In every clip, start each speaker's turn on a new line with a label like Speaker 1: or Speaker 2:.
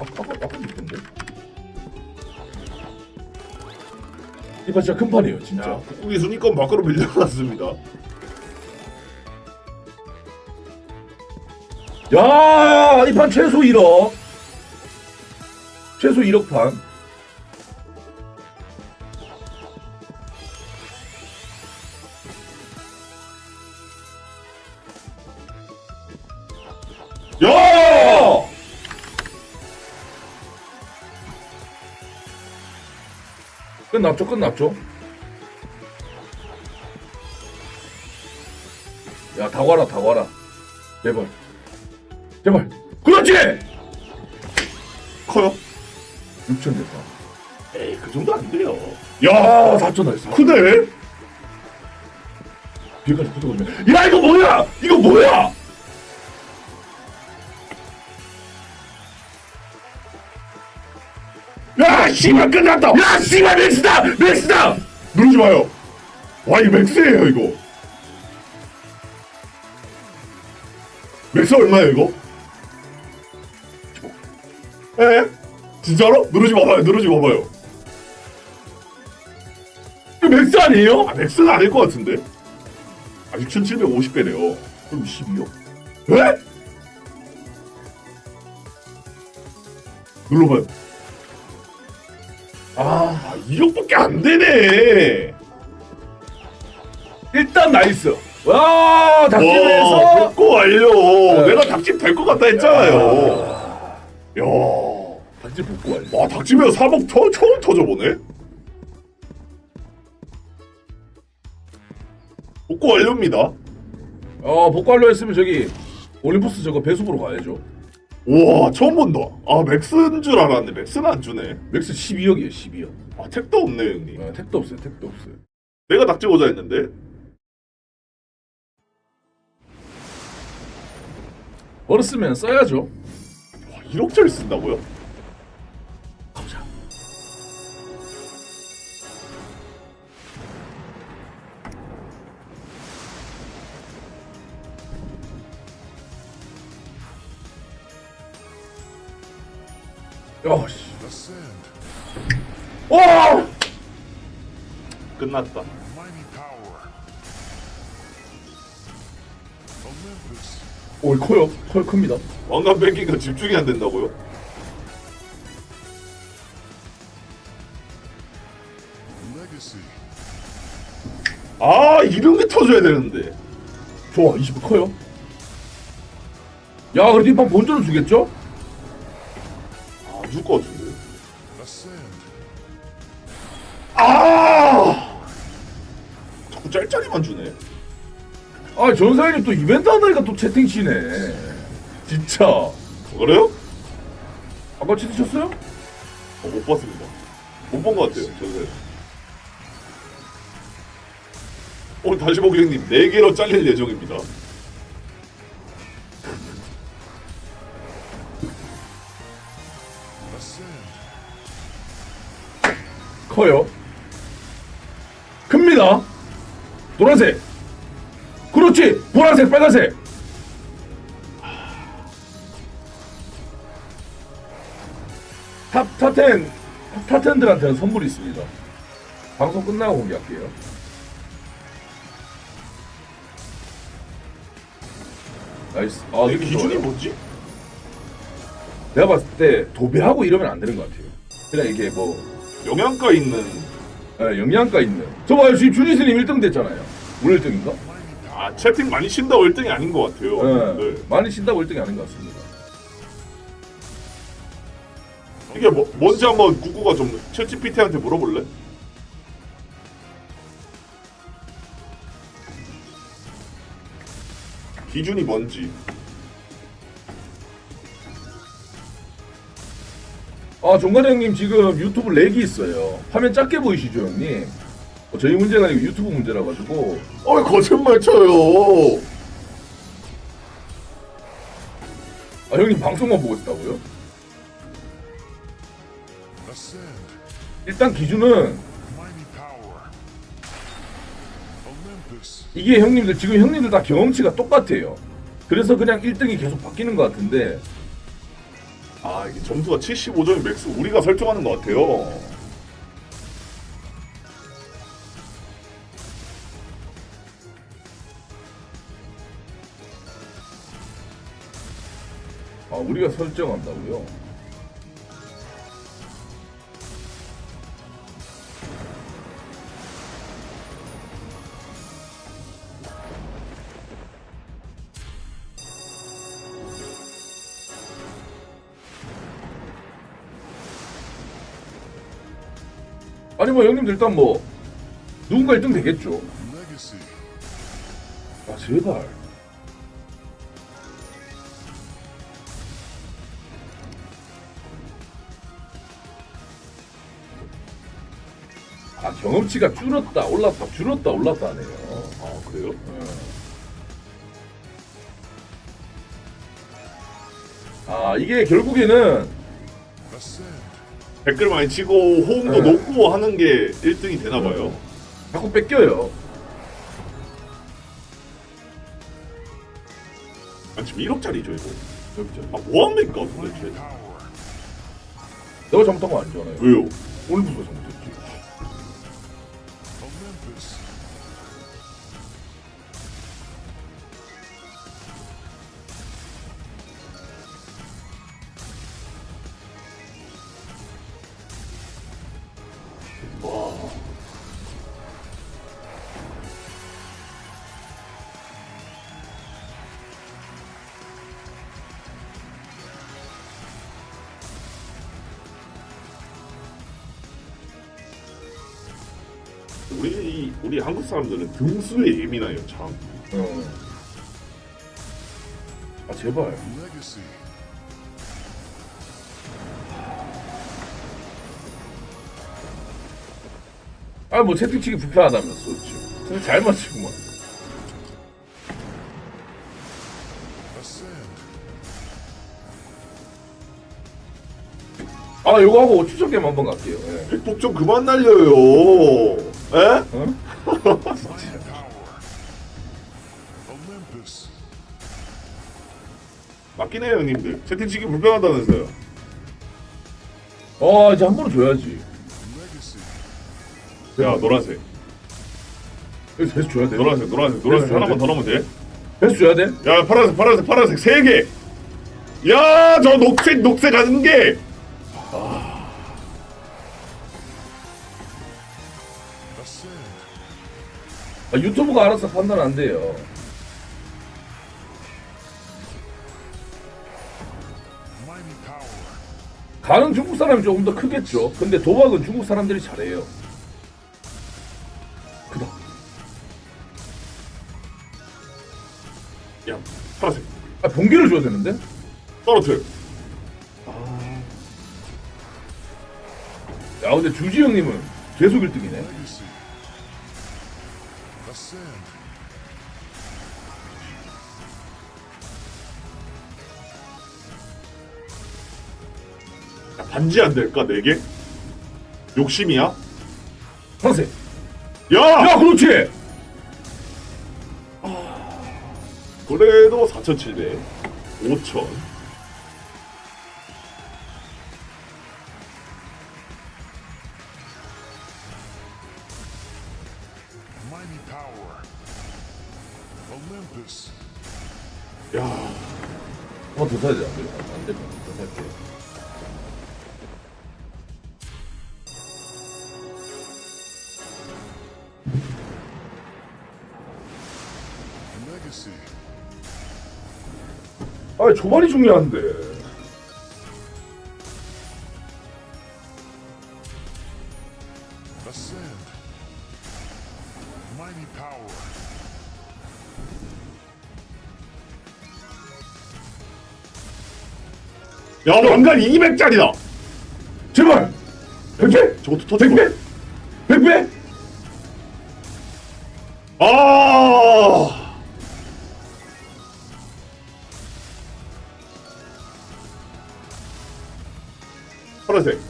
Speaker 1: 아까 아까 있던데. 이판 진짜 큰 판이에요, 진짜.
Speaker 2: 자, 국국이 순위권 밖으로 밀려났습니다.
Speaker 1: 야, 이 판 최소 1억. 최소 1억 판. 끝났죠, 끝났죠. 야, 다 와라, 다 와라. 제발. 제발. 그렇지!
Speaker 2: 커요?
Speaker 1: 6천 됐다.
Speaker 2: 에이 그 정도 안 돼요.
Speaker 1: 야, 4천 됐어.
Speaker 2: 크네?
Speaker 1: 뒤에까지 붙어가지고. 야, 이거 뭐야? 이거 뭐야?
Speaker 2: 야 씨발 끝났다.
Speaker 1: 야, 씨발, 맥스다! 맥스다!
Speaker 2: 누르지 마요. 와 이거 맥스예요 이거. 맥스 얼마예요 이거? 에? 진짜로? 누르지 마봐요. 누르지 마봐요.
Speaker 1: 이거 맥스 아니에요?
Speaker 2: 아 맥스는 아닐 것 같은데. 아 6,750배네요.
Speaker 1: 그럼 12억.
Speaker 2: 에? 눌러봐요.
Speaker 1: 아,
Speaker 2: 아 2억밖에 안 되네.
Speaker 1: 일단 나이스. 와,
Speaker 2: 와,
Speaker 1: 닭집에서.
Speaker 2: 복구 완료.
Speaker 1: 네.
Speaker 2: 내가 닭집 될 것 같다 했잖아요. 야,
Speaker 1: 닭집 복구 완료.
Speaker 2: 와 닭집에서 3억 처, 처음 터져보네. 복구 완료입니다.
Speaker 1: 어, 복구 완료 했으면 저기, 올림푸스 저거 배수부로 가야죠.
Speaker 2: 와 처음 본다. 아 맥스인 줄 알았는데 맥스는 안 주네.
Speaker 1: 맥스 12억이에요, 12억.
Speaker 2: 아 택도 없네 형님.
Speaker 1: 어, 택도 없어요, 택도 없어요.
Speaker 2: 내가 오자 했는데.
Speaker 1: 벌었으면 써야죠.
Speaker 2: 와 1억짜리 쓴다고요?
Speaker 1: 야, 씨.
Speaker 3: Ascend,
Speaker 1: 와!
Speaker 2: 끝났다.
Speaker 1: 오, 커요. 커요, 큽니다.
Speaker 2: 왕관 뺏기가 집중이 안 된다고요? 아 이런 게 터져야 되는데.
Speaker 1: 좋아, 20억 커요. 야, 그래도 이판 본전을 주겠죠?
Speaker 2: 아줄것 같은데. 아! 자꾸 짤짤이만 주네.
Speaker 1: 아, 전사님이 또 이벤트 하다니까 또 채팅 치네. 진짜.
Speaker 2: 그래요?
Speaker 1: 아까 채팅 쳤어요?
Speaker 2: 어, 못 봤습니다. 못 본 것 같아요. 저는. 오늘 다시 보기 형님 4개로 잘릴 예정입니다.
Speaker 1: 커요. 큽니다. 노란색. 그렇지. 보라색, 빨간색. 탑, 탑텐, 탑텐들한테는 선물이 있습니다. 방송 끝나고 공개할게요. 나이스. 아,
Speaker 2: 이게
Speaker 1: 느낌
Speaker 2: 기준이
Speaker 1: 좋아요.
Speaker 2: 뭐지?
Speaker 1: 내가 봤을 때 도배하고 이러면 안 되는 것 같아요. 그냥 이게 뭐
Speaker 2: 영양가 있는
Speaker 1: 예, 영양가 있는. 저 봐요, 지금 준이스님 1등 됐잖아요. 오늘 1등인가?
Speaker 2: 아 채팅 많이 친다고 1등이 아닌 것 같아요.
Speaker 1: 예,
Speaker 2: 네.
Speaker 1: 많이 신다고 1등이 아닌 것 같습니다.
Speaker 2: 이게 뭐, 뭔지 한번 구구가 좀 챗GPT한테 물어볼래? 기준이 뭔지.
Speaker 1: 아, 종관 형님 지금 유튜브 렉이 있어요. 화면 작게 보이시죠, 형님? 어, 저희 문제가 아니고 유튜브 문제라 가지고.
Speaker 2: 어 거짓말 쳐요.
Speaker 1: 아, 형님 방송만 보고 있다고요? 일단 기준은 이게 형님들 지금 형님들 다 경험치가 똑같아요. 그래서 그냥 1등이 계속 바뀌는 것 같은데
Speaker 2: 아 이게 점수가 75점이 맥스 우리가 설정하는 것 같아요.
Speaker 1: 아 우리가 설정한다고요? 아니 뭐 형님들 일단 뭐 누군가 1등 되겠죠. 아 제발. 아 경험치가 줄었다 올랐다 줄었다 올랐다 하네요.
Speaker 2: 아 그래요?
Speaker 1: 아 이게 결국에는.
Speaker 2: 댓글 많이 치고 호응도
Speaker 1: 네.
Speaker 2: 높고 하는 게 1등이 되나 봐요.
Speaker 1: 자꾸 뺏겨요.
Speaker 2: 아 지금 1억짜리죠 이거.
Speaker 1: 그렇죠.
Speaker 2: 아 뭐합니까 도대체?
Speaker 1: 내가 잘못한 거 아니잖아요.
Speaker 2: 왜요?
Speaker 1: 오늘부터 잘
Speaker 2: 한국 사람들은 등수에 예민해요 참.
Speaker 1: 어. 아 제발. 아 뭐 채팅치기 불편하다면서 지금. 근데 잘.
Speaker 3: Ascend.
Speaker 1: 아 요거 하고 추적 게임 한번 갈게요. 예.
Speaker 2: 백복 좀 그만 날려요. 에?
Speaker 1: 어?
Speaker 3: Olympus.
Speaker 2: 맞긴 해요 형님들. 채팅치기 불편하다면서요.
Speaker 1: 어 이제 한 번은 줘야지.
Speaker 2: 야 노란색,
Speaker 1: 배수 줘야 돼.
Speaker 2: 노란색, 노란색, 노란색
Speaker 1: 네,
Speaker 2: 하나만
Speaker 1: 네.
Speaker 2: 더 넣으면 돼.
Speaker 1: 배수 줘야 돼.
Speaker 2: 야 파란색, 파란색, 파란색 세 개. 야 저 녹색, 녹색 한 개.
Speaker 3: Ascend.
Speaker 1: 아, 유튜브가 알아서 판단 안 돼요. 가는 중국 사람이 조금 더 크겠죠. 근데 도박은 중국 사람들이 잘해요. 크다.
Speaker 2: 야 파란색
Speaker 1: 아 번개를 줘야 되는데?
Speaker 2: 떨어뜨려.
Speaker 1: 야 근데 주지 형님은 계속 1등이네.
Speaker 3: Ascend.
Speaker 2: 야, 반지 안 될까 네 개? 욕심이야?
Speaker 1: 파란색.
Speaker 2: 야!
Speaker 1: 야 그렇지.
Speaker 2: 그래도 4,700, 5,000.
Speaker 3: Power. Olympus.
Speaker 2: 야,
Speaker 1: 한번더 사야 돼. 안 돼. 더 살게. 아 초반이 중요한데.
Speaker 2: 야 왕관 200짜리다.
Speaker 1: 제발. 100배?
Speaker 2: 저것도 터진
Speaker 1: 100배? 100배?
Speaker 2: 아, 파란색.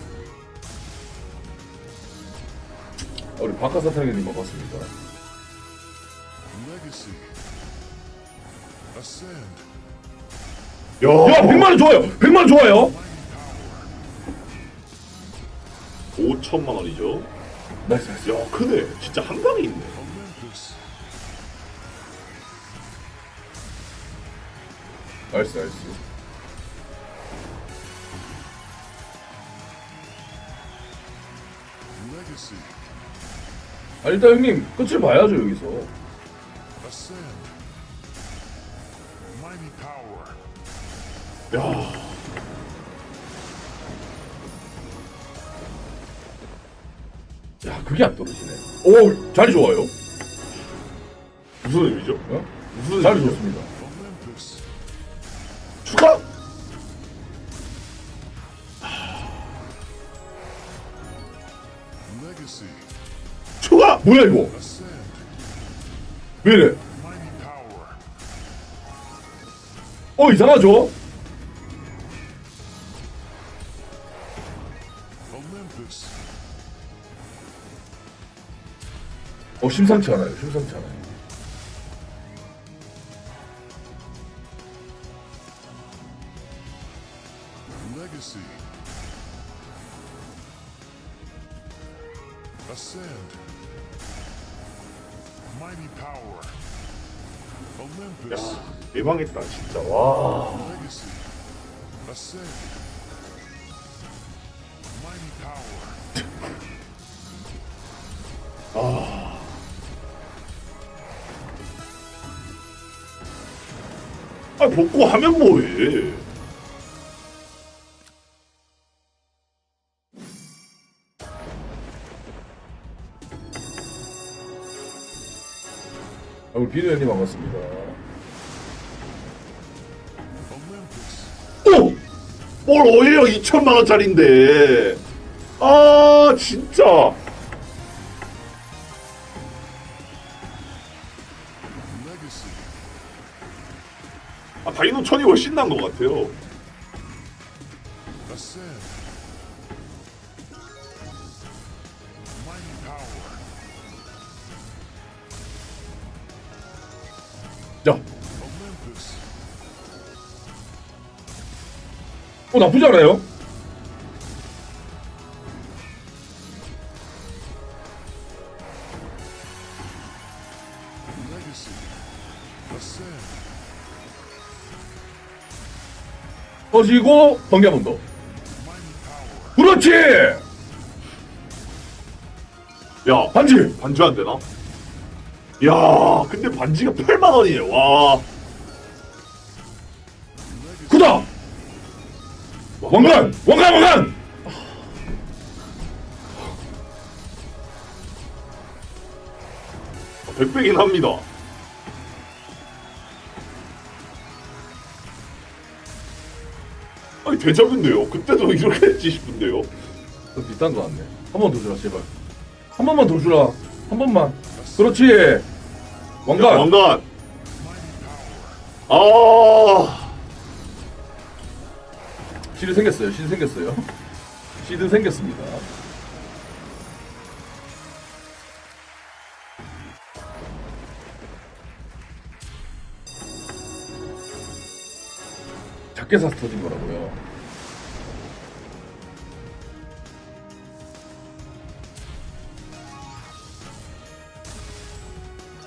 Speaker 1: 아, 우리 박하사탕님 반갑습니다.
Speaker 3: Legacy. Ascend.
Speaker 2: 야,
Speaker 1: 야 뭐. 100만원 좋아요. 100만원 좋아요.
Speaker 2: 5천만원이죠?
Speaker 1: 나이스 나이스.
Speaker 2: 야 크네. 진짜 한강에 있네.
Speaker 1: 나이스 나이스. 아 일단 형님 끝을 봐야죠 여기서.
Speaker 2: 야.
Speaker 1: 야 그게 안 떨어지네. 오 자리 좋아요.
Speaker 2: 무슨 의미죠?
Speaker 1: 어?
Speaker 2: 무슨 의미죠?
Speaker 1: 좋습니다.
Speaker 3: Legacy.
Speaker 2: 추가?
Speaker 1: 뭐야 이거? 왜 이래? 어 이상하죠? 심상치 않아요. 심상치 않아요.
Speaker 3: Legacy. Ascend. Mighty power. Olympus.
Speaker 2: 야 예방했다 진짜. 와.
Speaker 3: Legacy.
Speaker 2: 아 복구 하면 뭐해?
Speaker 1: 아, 우리 비누 형님 반갑습니다.
Speaker 2: 오! 뭘 오히려 2천만 원짜리인데. 아 진짜. 다이노 천이 훨씬 난 것 같아요.
Speaker 3: Olympus.
Speaker 1: 어 나쁘지 않아요? 터지고 번개 한번 더.
Speaker 3: Mighty power.
Speaker 1: 그렇지.
Speaker 2: 야
Speaker 1: 반지.
Speaker 2: 반주 안 되나? 야 근데 반지가 8만 원이에요. 와.
Speaker 1: 구다. 왕관, 왕관, 왕관.
Speaker 2: 백배긴 합니다. 아니 대접인데요. 그때도 이렇게 했지 싶은데요.
Speaker 1: 그 비싼 거 같네. 한 번 더 주라 제발. 한 번만 더 주라. 한 번만. 그렇지. 왕관.
Speaker 2: 왕관.
Speaker 3: Mighty power.
Speaker 2: 아.
Speaker 1: 시드 생겼어요. 시드 생겼어요. 시드 생겼습니다. 작게 사서 터진 거라고요.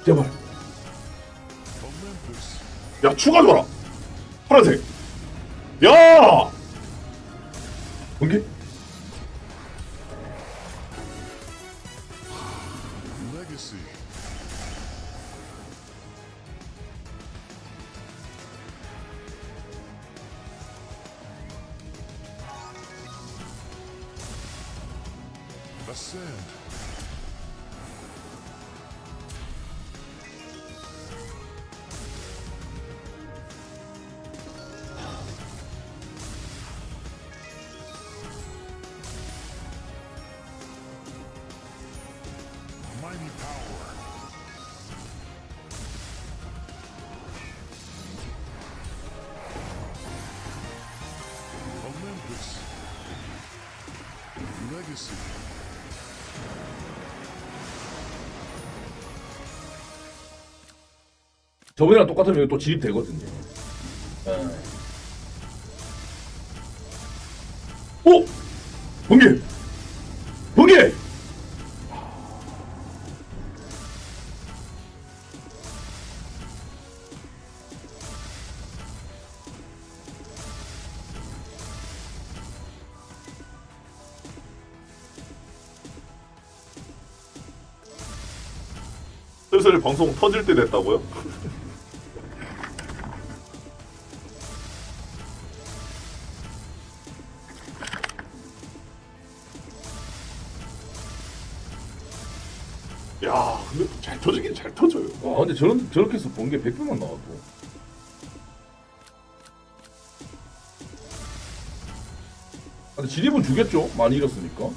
Speaker 1: 제발.
Speaker 2: 야 추가 줘라. 파란색. 야.
Speaker 1: 번개?
Speaker 3: Legacy. Ascend.
Speaker 1: 저번이랑 똑같으면 이거 또 진입되거든요. 예. 오! 번개! 번개!
Speaker 2: 슬슬 방송 터질 때 됐다고요?
Speaker 1: 와 근데 저런, 저렇게 해서 번개 100배만 나와도 아, 근데 진입은 주겠죠? 많이 잃었으니까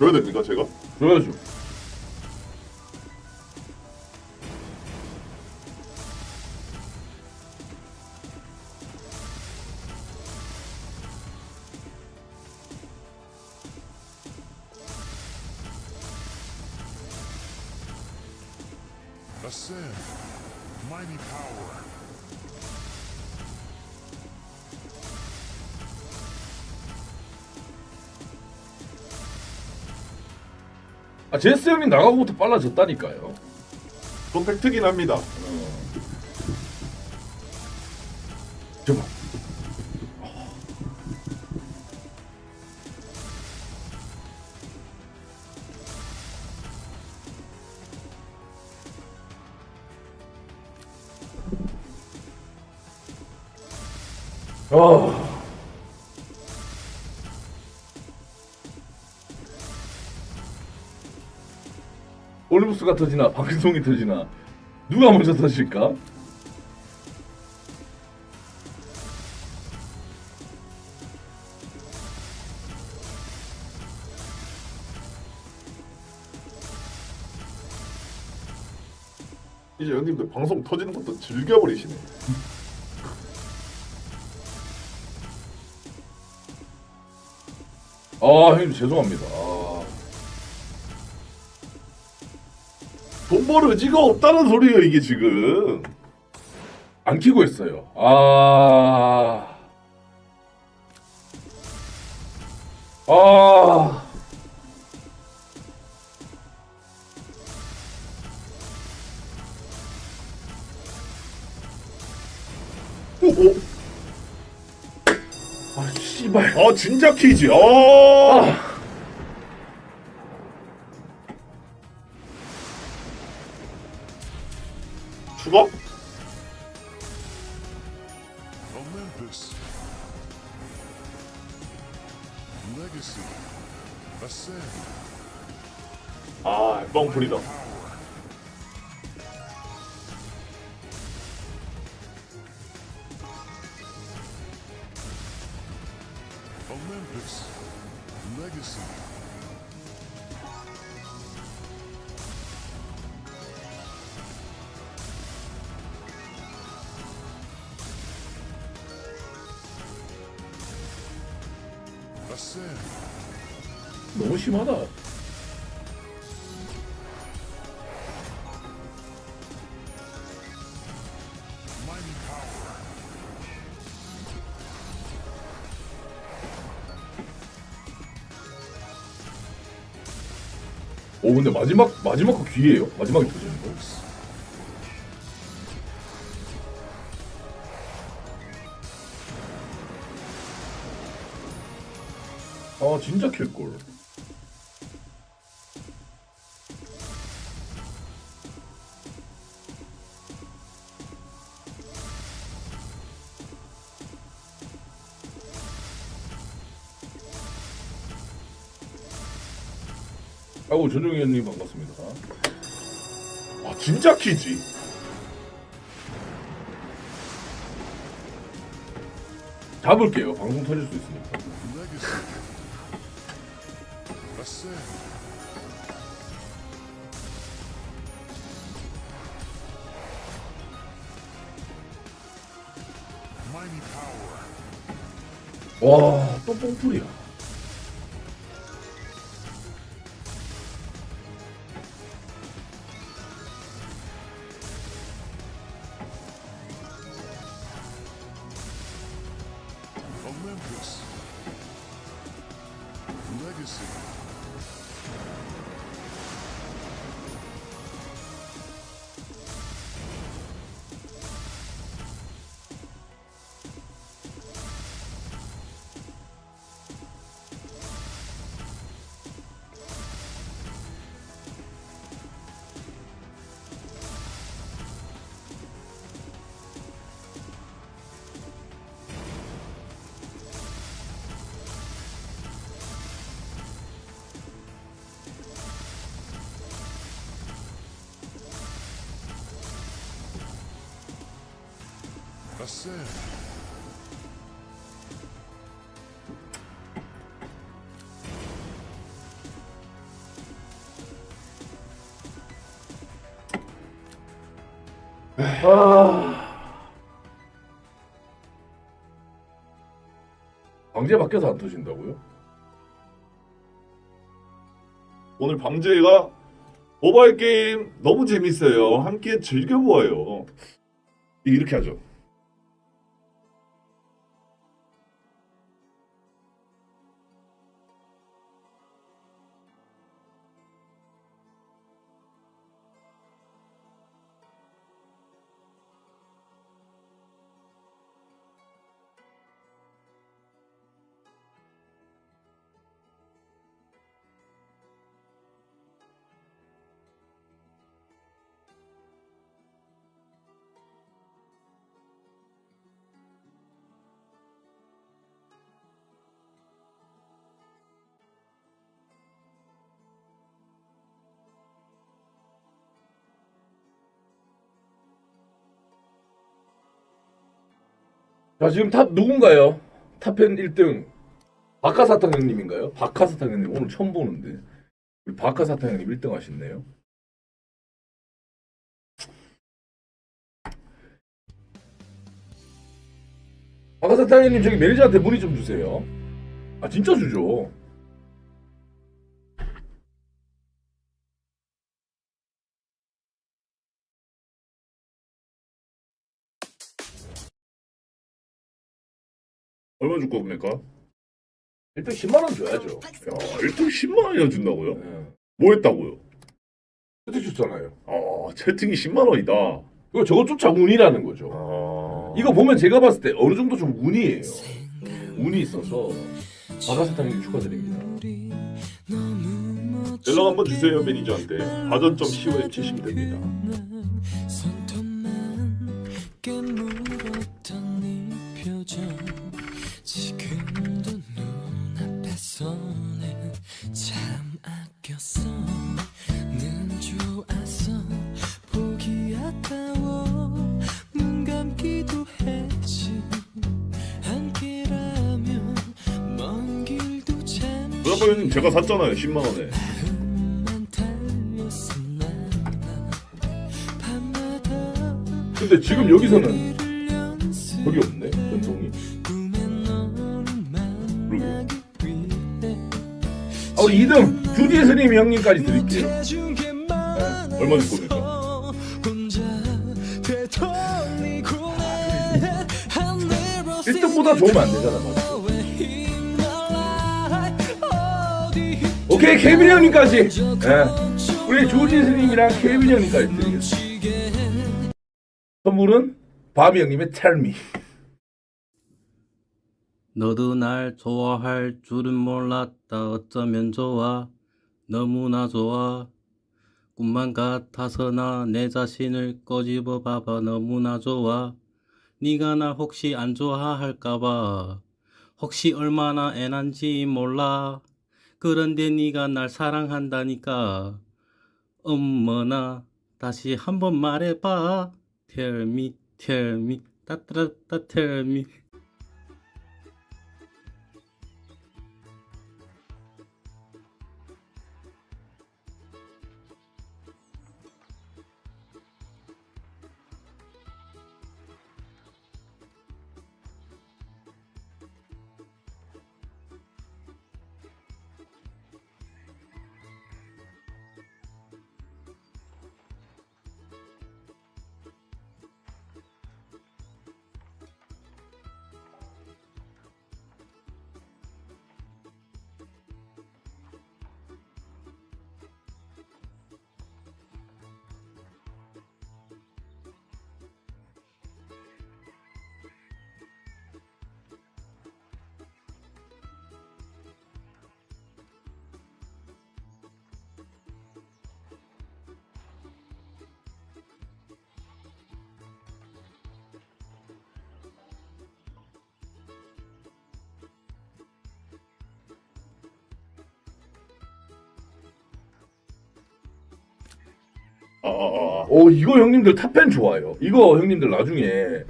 Speaker 2: 줘야 됩니까, 제가?
Speaker 1: 줘야죠 제스 형님 나가고부터 빨라졌다니까요.
Speaker 2: 그건 팩트긴 합니다.
Speaker 1: 잠깐 아 올리브스가 터지나 박근송이 터지나 누가 먼저 터질까?
Speaker 2: 이제 형님들 방송 터지는 것도 즐겨버리시네.
Speaker 1: 아 형님 죄송합니다.
Speaker 2: 벌 의지가 없다는 소리예요, 이게 지금.
Speaker 1: 안 키고 했어요. 아. 아.
Speaker 2: 오,
Speaker 1: 아, 씨발.
Speaker 2: 아, 진짜 키지. 아.
Speaker 1: 아. 너무 심하다. 오, 근데 마지막, 마지막 거 귀해요? 마지막에 터지는 거. 진짜 킬걸. 아이고, 전종희 형님 반갑습니다.
Speaker 2: 아, 진짜 키지.
Speaker 1: 잡을게요. 방송 터질 수 있으니까.
Speaker 3: Legacy. Ascend. Mighty power.
Speaker 1: 와, 또 뽕풀
Speaker 4: Ascend.
Speaker 1: 방제 바뀌어서 안 터진다고요?
Speaker 5: 오늘 방제가 모바일 게임 너무 재밌어요. 함께 즐겨보아요. 이렇게 하죠.
Speaker 1: 자 지금 탑 누군가요? 탑팬 1등 박하사탕 형님인가요? 박하사탕 형님 오늘 처음 보는데 우리 박하사탕 형님 1등 하셨네요. 박하사탕 형님 저기 매니저한테 문의 좀 주세요. 아 진짜 주죠.
Speaker 5: 얼마 줄 겁니까?
Speaker 1: 1등 10만 원 줘야죠.
Speaker 5: 야, 1등 10만 원이나 준다고요?
Speaker 1: 네.
Speaker 5: 뭐 했다고요?
Speaker 1: 그때 줬잖아요.
Speaker 5: 아, 채팅이 10만 원이다.
Speaker 1: 이거 저것조차 운이라는 거죠.
Speaker 5: 아,
Speaker 1: 이거 보면 제가 봤을 때 어느 정도 좀 운이에요. 운이 있어서 박하사탕님 축하드립니다.
Speaker 5: 연락 한번 주세요 매니저한테. 바전점 COM 치시면 됩니다. 제가 샀잖아요 10만 원에.
Speaker 1: 근데 지금 여기서는 거기 없네
Speaker 2: 만나기 위해
Speaker 1: 아 우리 2등 주지의 스님 형님까지 드릴게요.
Speaker 2: 많아서
Speaker 5: 얼마 줄 겁니까?
Speaker 1: 1등보다 좋으면 안 되잖아. 맞아. 오케이 케빈 형님까지. 예. 우리 주지 스님이랑 케빈 형님까지 드리겠습니다. 선물은 바비 형님의 텔미.
Speaker 6: 너도 날 좋아할 줄은 몰랐다 어쩌면 좋아 너무나 좋아 꿈만 같아서 나 내 자신을 꼬집어 봐봐 너무나 좋아 네가 날 혹시 안 좋아할까봐 혹시 얼마나 애난지 몰라 그런데 네가 날 사랑한다니까 엄머나 다시 한번 말해봐. Tell me, tell me, 따따따 tell me
Speaker 2: 아.
Speaker 1: 어 이거 형님들 탑펜 좋아요. 이거 형님들 나중에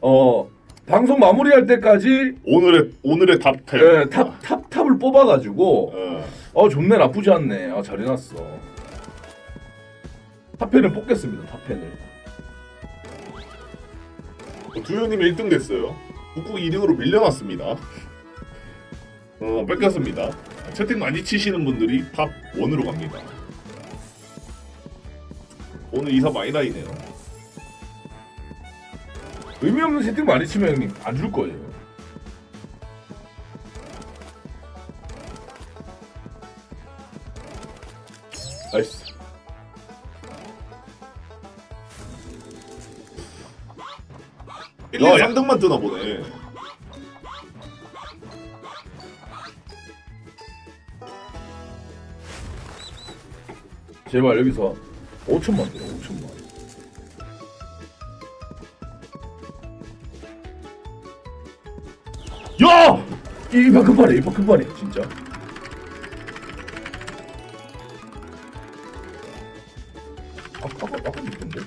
Speaker 1: 어 방송 마무리할 때까지
Speaker 2: 오늘의 오늘의 탑10.
Speaker 1: 예, 탑, 탑 탑을 뽑아가지고
Speaker 2: 어.
Speaker 1: 어 좋네 나쁘지 않네. 아 잘 해놨어. 탑펜을 뽑겠습니다. 탑펜을.
Speaker 2: 어, 두현님이 1등 됐어요. 북극 2등으로 밀려났습니다. 어, 뺏겼습니다. 채팅 많이 치시는 분들이 탑 1으로 갑니다. 오늘 이사 많이 나이네요.
Speaker 1: 의미 없는 세팅 많이 치면 형님 안 줄 거예요. 나이스.
Speaker 2: 일 1, 3등만 뜨나 보네.
Speaker 1: 제발 여기서 5천만 들어 5천만. 야! 이봐 금발이 이봐 금발이 진짜. 아까 아까 아까 있던데.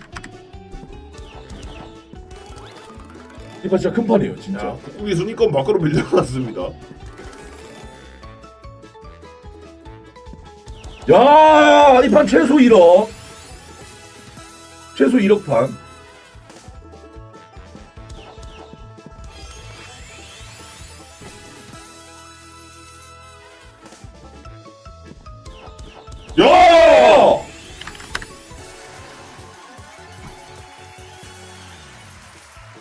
Speaker 1: 이봐 진짜 금발이에요 진짜.
Speaker 2: 자, 북극이 순위권 밖으로 밀려났습니다.
Speaker 1: 야, 이 판 최소 1억. 최소 1억 판. 야!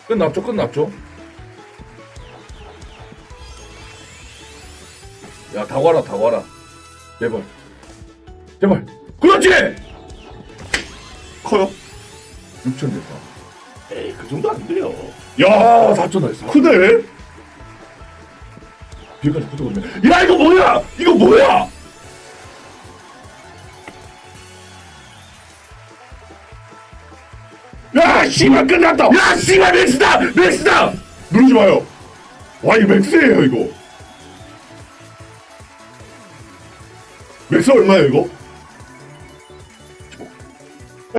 Speaker 1: 끝났죠, 끝났죠. 야, 다 와라, 다 와라. 제발. 제발. 6천 됐다.
Speaker 2: 에이, 그 정도 안 돼요.
Speaker 1: 야, 4천 됐어.
Speaker 2: 크네?
Speaker 1: 뒤에까지 붙어갔네. 야, 이거 뭐야? 이거 뭐야?
Speaker 2: 야, 씨발 끝났다!
Speaker 1: 야, 씨발 맥스다! 맥스다!
Speaker 2: 누르지 마요. 와, 이 맥스예요, 이거. 맥스 얼마예요, 이거?